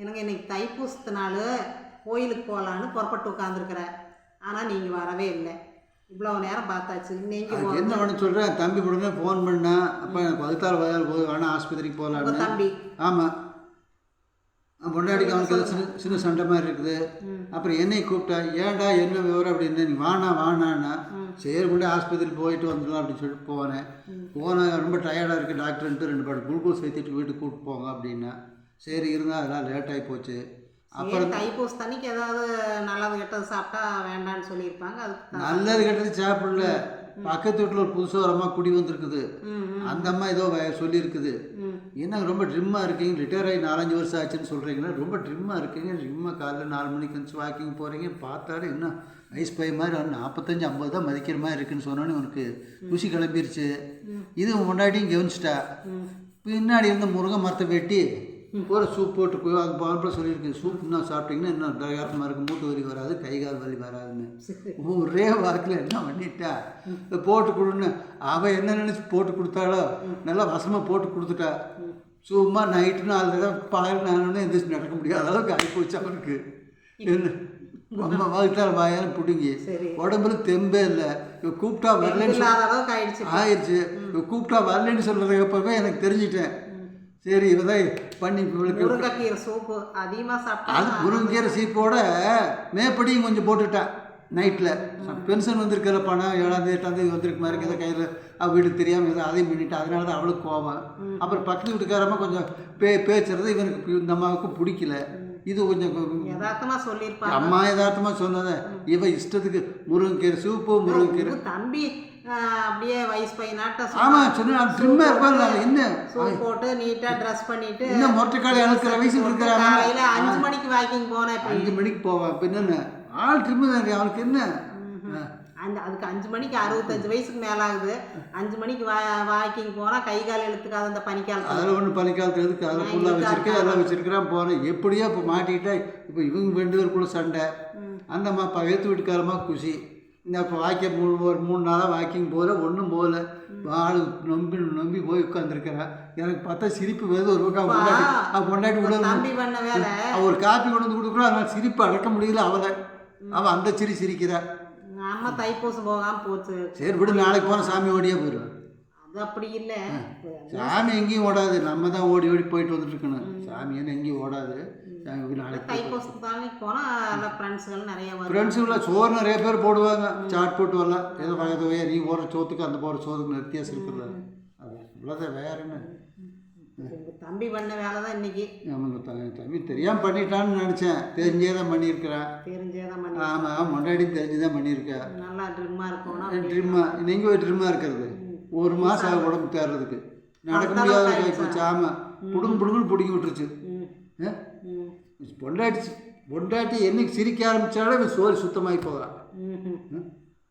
எனக்கு இன்னைக்கு தைப்பூசத்து நாள் கோயிலுக்கு போகலான்னு புறப்பட்டு உட்காந்துருக்குறேன் ஆனால் நீங்கள் வரவே இல்லை. இவ்வளோ நேரம் பார்த்தாச்சு. இன்னைக்கு அதுக்கு என்ன பண்ண சொல்கிறேன் தம்பி உடனே ஃபோன் பண்ணா. அப்போ எனக்கு பகுத்தால் வயல் போய் வேணா ஆஸ்பத்திரிக்கு போகலான்னு. தம்பி. ஆமாம் பொண்டாடிக்கு அவனுக்கு சின்ன சின்ன சண்டை மாதிரி இருக்குது. அப்புறம் என்னை கூப்பிட்டா ஏன்டா என்ன விவரம்? அப்படின்னு நீ வானா வானான்னா சரி கூட ஆஸ்பத்திரி போயிட்டு வந்துடலாம் அப்படின்னு சொல்லிட்டு போனேன் போனேன் ரொம்ப டயர்டாக இருக்குது டாக்டர்ன்ட்டு ரெண்டு பாட்டு குளுக்கோஸ் ஏற்றிட்டு வீட்டுக்கு கூப்பிட்டு போங்க அப்படின்னா. சரி இருந்தால் அதெல்லாம் லேட் ஆகி போச்சு. சரி தைப்பூச தண்ணிக்கு ஏதாவது நல்லது கெட்டது சாப்பிட்டா வேண்டான்னு சொல்லியிருப்பாங்க தான் நல்லது கெட்டது சாப்பிடல. பக்கத்து வீட்டில் ஒரு புதுசாக ஒரு அம்மா குடி வந்திருக்குது. அந்த அம்மா ஏதோ சொல்லியிருக்குது. என்ன ரொம்ப ட்ரிம்மாக இருக்கீங்க? ரிட்டையர் ஆகி நாலஞ்சு வருஷம் ஆச்சுன்னு சொல்கிறீங்களா ரொம்ப ட்ரிம்மாக இருக்கீங்க. ட்ரிம்மாக காலைல நாலு மணிக்கு வந்து வாக்கிங் போகிறீங்க பார்த்தாலே இன்னும் ஐஸ் பை மாதிரி ஒரு நாற்பத்தஞ்சு ஐம்பது தான் மதிக்கிற மாதிரி இருக்குன்னு சொன்னோன்னே உனக்கு குஷி கிளம்பிருச்சு. இது முன்னாடியும் கவனிச்சிட்டா. பின்னாடி இருந்த முருங்கை மரத்தை வெட்டி ஒரு சூப் போட்டு போய் அது பாம்பளை சொல்லியிருக்கு. சூப் இன்னும் சாப்பிட்டீங்கன்னா இன்னும் டயரமாக இருக்கும் மூட்டு வலி வராது கை கால் வலி வராதுன்னு. ஒரே வாக்கில் என்ன பண்ணிட்டா? போட்டு கொடுன்னு. அவள் என்ன நினச்சி போட்டு கொடுத்தாளோ? நல்லா வசமாக போட்டு கொடுத்துட்டா. சும்மா நைட்டு நாலு தடவை பகல் நானே எந்திரிச்சு நடக்க முடியாத அளவுக்கு ஆகி போச்சு அவனுக்கு. என்ன? அம்மா வகுத்தால் வாயாலும் பிடுங்கி. உடம்புல தெம்பே இல்லை. இவ கூப்பிட்டா வரலன்னு ஆயிடுச்சு. இவ கூப்பிட்டா வரலன்னு சொல்கிறதுக்கு அப்பவே எனக்கு தெரிஞ்சிட்டேன். சரி இவதான் பண்ணி முருங்கைக்கீரை சூப்பு அதிகமாக அது முருங்கீரை சீப்போட மேப்படியும் கொஞ்சம் போட்டுட்டேன் நைட்டில் பென்ஷன் வந்திருக்கிற பணம் ஏழாந்தேதி எட்டாந்தேதி வந்திருக்கு மாதிரி ஏதோ கையில். அவள் வீட்டுக்கு தெரியாமல் ஏதோ அதையும் பண்ணிட்டு அதனால தான் அவளுக்கு கோவம். அப்புறம் பக்கத்து வீட்டுக்காரம்மா கொஞ்சம் பே பேசுறது இவனுக்கு இந்த அம்மாவுக்கு பிடிக்கல. இது கொஞ்சம் யதார்த்தமாக சொல்லியிருப்பாங்க. அம்மா யதார்த்தமாக சொன்னதை. இவ இஷ்டத்துக்கு முருங்கீரை சூப்பு முருங்கீரை உங்க தம்பி அப்படியே வயசு பையனாட்ட ஆமாம் சொன்ன ட்ரிம்மாக இருப்பாங்க என்ன? சூப் போட்டு நீட்டாக ட்ரெஸ் பண்ணிட்டு இன்னும் மொட்டைக்காலை அழுக்கிற வயசுல இருக்கிறாங்க? காலையில் அஞ்சு மணிக்கு வாக்கிங் போனேன் இப்போ அஞ்சு மணிக்கு போவான் இப்போ என்னென்ன? ஆள் ட்ரிம்மு தான் அவனுக்கு என்ன. அந்த அதுக்கு அஞ்சு மணிக்கு அறுபத்தஞ்சு வயசுக்கு மேலே ஆகுது அஞ்சு மணிக்கு வா வாக்கிங் போனால் கை கால் இழுத்துக்காத அந்த பனிக்காலத்தில் அதில் ஒன்று பனிக்காலத்து எதுக்கு அதில் ஃபுல்லாக வச்சிருக்கேன் எல்லாம் வச்சிருக்கிறான் போனேன் எப்படியோ இப்போ மாட்டிக்கிட்டா இப்போ இவங்க ரெண்டு பேருக்குள்ள சண்டை. அந்த அம்மா பகைத்து வீட்டுக்காரமா குஷி. இந்த இப்போ வாக்கிய மூணு ஒரு மூணு நாளாக வாக்கிங் போகல ஒன்றும் போகல. ஆள் நம்பி நம்பி போய் உட்காந்துருக்கிறேன் எனக்கு பார்த்தா சிரிப்பு வருது ஒரு பக்கம் அவன் பொண்டாட்டி அவள் ஒரு காப்பி கொண்டு வந்து கொடுக்குறோம் அதனால் சிரிப்பு அடக்க முடியல அவளை. அவள் அந்த சிரி சிரிக்கிறா. அம்மா தைப்பூசம் போகாமல் போச்சு. சரி விடு நாளைக்கு போனால் சாமி ஓடியே போயிடும் அது அப்படி இல்லை. சாமி எங்கேயும் ஓடாது. நம்ம தான் ஓடி ஓடி போயிட்டு வந்துட்டு இருக்கணும் சாமி என்ன எங்கேயும் ஓடாது. ஃப்ரெண்ட்ஸுங்கள சோறு நிறைய பேர் போடுவாங்க. சாட் போட்டு வரலாம். ஏதோ வகை நீ போகிற சோத்துக்கு அந்த போகிற சோத்துக்கு வித்தியாசம் இருக்குல்ல அது இவ்வளோதான் வேற என்ன? தம்பி பண்ண வேலை தான் இன்னைக்கு. த- தம்பி தெரியாமல் பண்ணிட்டான்னு நினச்சேன். தெரிஞ்சே தான் பண்ணியிருக்கிறேன் தெரிஞ்சே தான் ஆமாம் முன்னாடி தெரிஞ்சு தான் பண்ணியிருக்கேன் நல்லா ட்ரிம்மாக இருக்கணும் ட்ரிம்மா நீங்கள் ட்ரிம்மாக இருக்கிறது. ஒரு மாதம் ஆகும் உடம்பு தேர்றதுக்கு. நடக்க முடியாத போச்சு. ஆமாம் புடுங்கு புடுங்குன்னு பிடிங்கி விட்டுருச்சு? ம். பொண்டாட்டி என்னைக்கு சிரிக்க ஆரம்பிச்சாலும் இவன் சோறு சுத்தமாகி போகிறான்.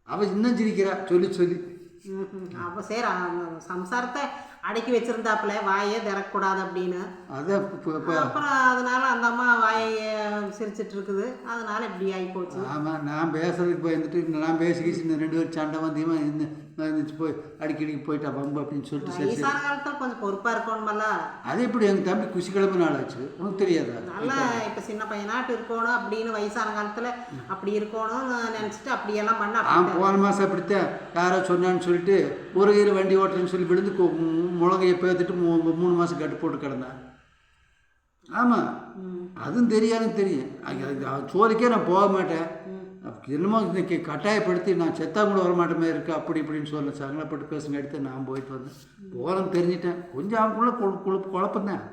அவன் இன்னும் சிரிக்கிறா. சொல்லி சொல்லி. அப்போ சரி சம்சாரத்தை அடக்கி வச்சிருந்தாப்புல வாயே திறக்கக்கூடாது அப்படின்னு. அப்புறம் அதனால அந்த அம்மா வாயை சிரிச்சிட்டு இருக்குது. அதனால இப்படி ஆகி போச்சு. ஆமாம் நான் பேசுறதுக்கு பயந்துட்டு நான் பேசி இந்த ரெண்டு பேரும் சண்டை வந்தியமா இந்த இருந்துச்சு போய் அடிக்கடிக்கு போயிட்டா பம்பு அப்படின்னு சொல்லிட்டு சரி காலத்தில் கொஞ்சம் பொறுப்பாக இருக்கணுமல்ல? அது எப்படி எங்கள் தம்பி குஷி கிளம்பு நாள் ஆச்சு? உனக்கு தெரியாதா? நல்லா இப்போ சின்ன பையனாட்டு இருக்கணும் அப்படின்னு வயசான காலத்தில் அப்படி இருக்கணும்னு நினச்சிட்டு அப்படியெல்லாம் பண்ண ஆ போன மாதம் அப்படித்தான் யாரோ சொன்னான்னு சொல்லிட்டு ஒரு கையில் வண்டி ஓட்டுறேன்னு சொல்லி விழுந்து முழங்கையை பேத்துட்டு மூ- மூணு மாதம் கட்டு போட்டு கிடந்தேன். ஆமாம் அதுவும் தெரியாதுன்னு தெரியும். சோறுக்கே நான் போக மாட்டேன். என்னமோ இன்னைக்கு கட்டாயப்படுத்தி நான் செத்தா கூட வர மாட்டேமே இருக்கு அப்படி இப்படின்னு சொல்ல சங்கடப்பட்டு பேசுங்க எடுத்து நான் போயிட்டு வந்தேன். போகிறேன்னு தெரிஞ்சிட்டேன். கொஞ்சம் அவனுக்குள்ள கொழு குழப்பு குழப்பம்தான்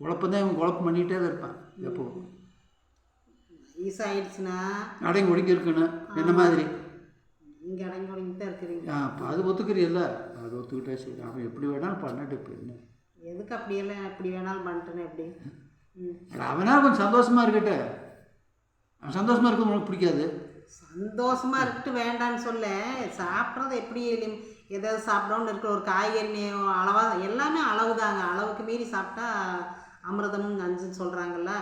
குழப்பம்தான் இவன் குழப்பம் பண்ணிகிட்டே தான் இருப்பான் எப்போ. வயசாயிடுச்சுன்னா? அடங்கி ஒடுங்கி இருக்கணும் என்ன மாதிரி? இங்கே அடங்கி ஒடுங்கி தான் இருக்கிறீங்க. ஆ அப்போ அது ஒத்துக்கிறியல்ல? அது ஒத்துக்கிட்டே சரி. அவன் எப்படி வேணாலும் பண்ணட்டு இப்போ என்ன? எதுக்கு அப்படியெல்லாம் எப்படி வேணாலும் பண்ணிட்டேன்னு எப்படி? ம். அட, அவனா கொஞ்சம் சந்தோஷமா இருக்கட்ட அவன் சந்தோஷமா இருக்கிறது உனக்கு பிடிக்காது? சந்தோஷமா இருக்கட்டு வேண்டான்னு சொல்ல. சாப்பிட்றது எப்படி? ஏதாவது சாப்பிடணும்னு இருக்கிற ஒரு காய்கறி அளவா எல்லாமே அளவு தாங்க அளவுக்கு மீறி சாப்பிட்டா அமிர்தமும் நஞ்சுன்னு சொல்றாங்கல்ல.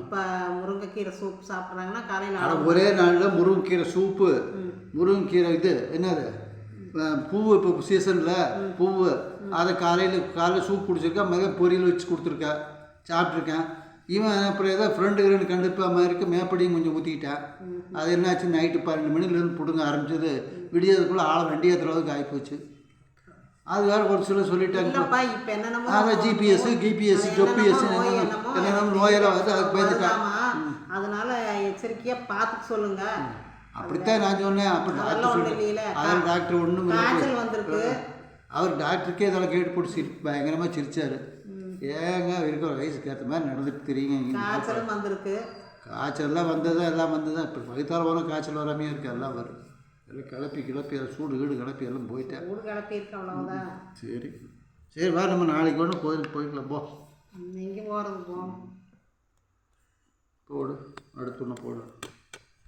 இப்போ முருங்கைக்கீரை சூப் சாப்பிட்றாங்கன்னா காலையில் ஒரே நாளில் முருங்கைக்கீரை சூப்பு முருங்கைக்கீரை இது என்னது? பூவு இப்போ சீசனில் பூவு. அதை காலையில் காலையில் சூப் குடிச்சிருக்கேன் மதியம் பொரியல் வச்சு கொடுத்துருக்கேன் சாப்பிட்ருக்கேன் இவன் அப்புறம் ஏதோ ஃப்ரெண்டுகளுன்னு கண்டுப்பா மாதிரி மேப்படியும் கொஞ்சம் ஊற்றிக்கிட்டான் அது என்னாச்சு நைட்டு பன்னெண்டு மணிலேருந்து பிடுங்க ஆரம்பிச்சது. விடியதுக்குள்ளே ஆளை வண்டி ஏற்றுறதுக்கு ஆகிப்போச்சு அது வேறு ஒரு சிலர் சொல்லிட்டாங்க. அதான் ஜிபிஎஸ் கிபிஎஸ் நோய் என்னென்ன நோயெல்லாம் வந்து அதுக்கு பயந்துட்டான். அதனால எச்சரிக்கையா பார்த்து சொல்லுங்க. அப்படித்தான் நான் சொன்னேன். அப்போ டாக்டர் டாக்டர் ஒன்றும் அவர் டாக்டருக்கே இதெல்லாம் கேட்டு போட்டு சிரி பயங்கரமாக சிரிச்சாரு. ஏங்க இருக்கிற வயசுக்கு ஏற்ற மாதிரி நடந்துட்டு தெரியுங்க. இங்க. காய்ச்சலும் வந்திருக்கு. காய்ச்சல்லாம் வந்ததா எல்லாம் வந்ததா இப்போ வயிற்றால போனால் காய்ச்சல் வராமையே இருக்கு. எல்லாம் வரும். எல்லாம் கிளப்பி கிளப்பி அதை சூடு வீடு கிளப்பி எல்லாம் போயிட்டேன். ஊடு கிளப்பி இருக்கு அவ்வளவுதான். சரி. சரி வா நம்ம நாளைக்கு ஒன்று கோயிலுக்கு போய்க்கலாம். போ. எங்கே போறது போ. போடு. அடுத்து ஒன்று போடு.